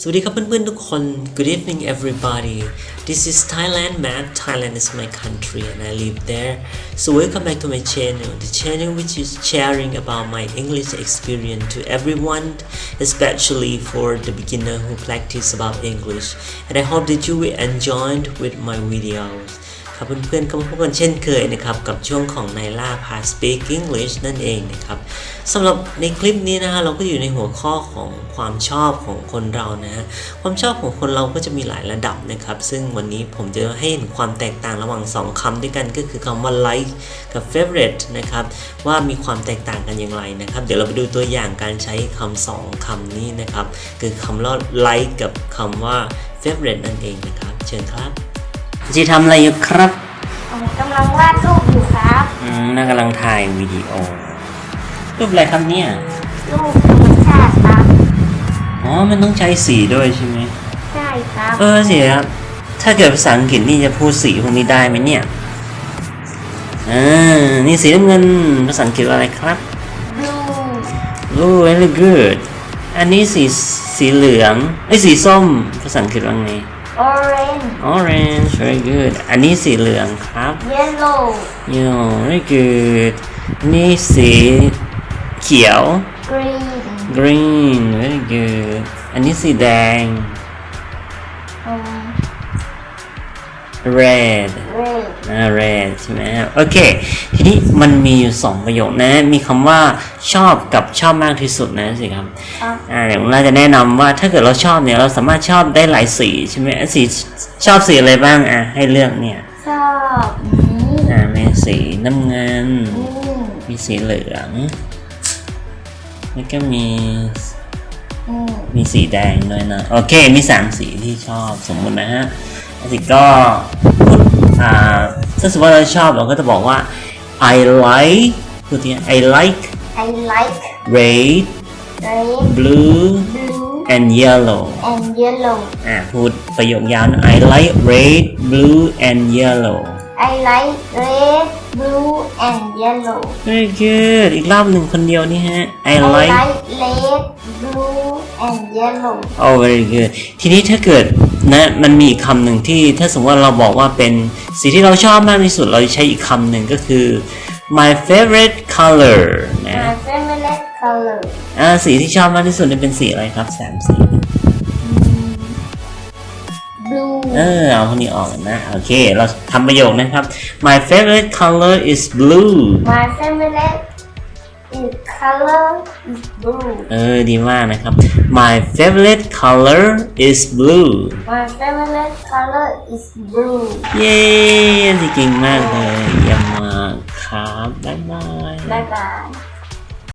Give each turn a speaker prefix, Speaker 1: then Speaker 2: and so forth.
Speaker 1: สวัสดีครับเพื่อนๆทุกคน Good evening everybody This is Thailand map Thailand is my country and I live there so welcome back to my channel the channel which is sharing about my English experience to everyone especially for the beginner who practice about English and I hope that you will enjoy with my videos ครับเพื่อนๆก็มาพบกันเช่นเคยนะครับกับช่วงของนายล่าพา Speak English นั่นเองนะครับ สำหรับในคลิปนี้นะฮะเราก็อยู่ในหัวข้อของความชอบของคนเรานะฮะความชอบของคนเราก็จะมีหลายระดับนะครับ ซึ่งวันนี้ผมจะให้เห็นความแตกต่างระหว่าง 2คำด้วยกันก็คือคำว่า like กับ favorite นะครับว่ามีความแตกต่างกันอย่างไรนะครับ เดี๋ยวเราไปดูตัวอย่างการใช้คำสองคำนี้นะครับ คือคำว่า like กับคำว่า favorite นั่นเองนะครับ เชิญครับจะทำอะไรอยู่ครับ
Speaker 2: ผมกำลังวาดรูปอยู่ครับ
Speaker 1: อืมน่ากำลังถ่ายวิดีโอ รูปอะไรครับเนี่ย
Speaker 2: รูปธรรมชาติครับ
Speaker 1: อ๋อ มันต้องใช้สีด้วยใช่ไหม
Speaker 2: ใช่ครับ
Speaker 1: เออสิครับ ถ้าเกิดภาษาอังกฤษนี่จะพูดสีพวกนี้ได้ไหมเนี่ยอ่านี่สีน้ำเงินภาษาอังกฤษว่าอะไรครับ
Speaker 2: บลู
Speaker 1: blue very good อันนี้สีสีเหลืองไอ้ยสีส้มภาษาอังกฤษว่าไง
Speaker 2: ออเรน
Speaker 1: orange very good อันนี้สีเหลืองครับ
Speaker 2: เยลโล่
Speaker 1: yo very good อันนี้สี เขียว
Speaker 2: กรีน
Speaker 1: green very good อันนี้สีแดง
Speaker 2: อืม
Speaker 1: red
Speaker 2: เรด
Speaker 1: อ่า red ใช่ไหมโอเค ทีนี้มันมีอยู่สองประโยคนะ มีคำว่าชอบกับชอบมากที่สุดนะสิครับ
Speaker 2: ครับ
Speaker 1: อ่าเดี๋ยวเราจะแนะนำว่าถ้าเกิดเราชอบเนี่ย เราสามารถชอบได้หลายสีใช่ไหมสีชอบสีอะไรบ้างอะให้เลือกเนี่ย
Speaker 2: ชอบนี้
Speaker 1: อ่ามีสีน้ำเงิน
Speaker 2: นี่
Speaker 1: มีสีเหลือง แล้วก็มี
Speaker 2: อืม
Speaker 1: มีสีแดงด้วยนะ โอเค มีสามสีที่ชอบสมมตินะฮะแล้วสิก็พูดอ่าถ้าสมมติว่าเราชอบเราก็จะบอกว่า I like พูดที่ I like
Speaker 2: ไอไลค์
Speaker 1: red
Speaker 2: เรด
Speaker 1: blue
Speaker 2: บลู
Speaker 1: and yellow
Speaker 2: แอนเยลโล่
Speaker 1: อ่าพูดประโยคยาวนะ I like red blue and yellow
Speaker 2: ไอไลค์เรดบลูแอนเยลโล่
Speaker 1: very good อีกรอบหนึ่งคนเดียวนี่ฮะ I
Speaker 2: ไอไล
Speaker 1: like
Speaker 2: ค์เรดบลูแอนเยลโล่
Speaker 1: oh very good ทีนี้ถ้าเกิดนะมันมีอีกคำหนึ่งที่ถ้าสมมติว่าเราบอกว่าเป็นสีที่เราชอบมากที่สุดเราจะใช้อีกคำหนึ่งก็คือ my favorite color นะ
Speaker 2: My favorite color
Speaker 1: อ่าสีที่ชอบมากที่สุดเนี่ยเป็นสีอะไรครับสามสี
Speaker 2: blue
Speaker 1: เออเอาคนนี้ออกนะ โอเค เราทำประโยคนะครับ my favorite color is blue
Speaker 2: My favorite is color is blue.
Speaker 1: เออ ดีมากนะครับ my favorite color is blue
Speaker 2: My favorite color is blue.
Speaker 1: เย้สิเก่งมากเลยเยี่ยมมากครับ บ๊ายบาย
Speaker 2: Bye bye.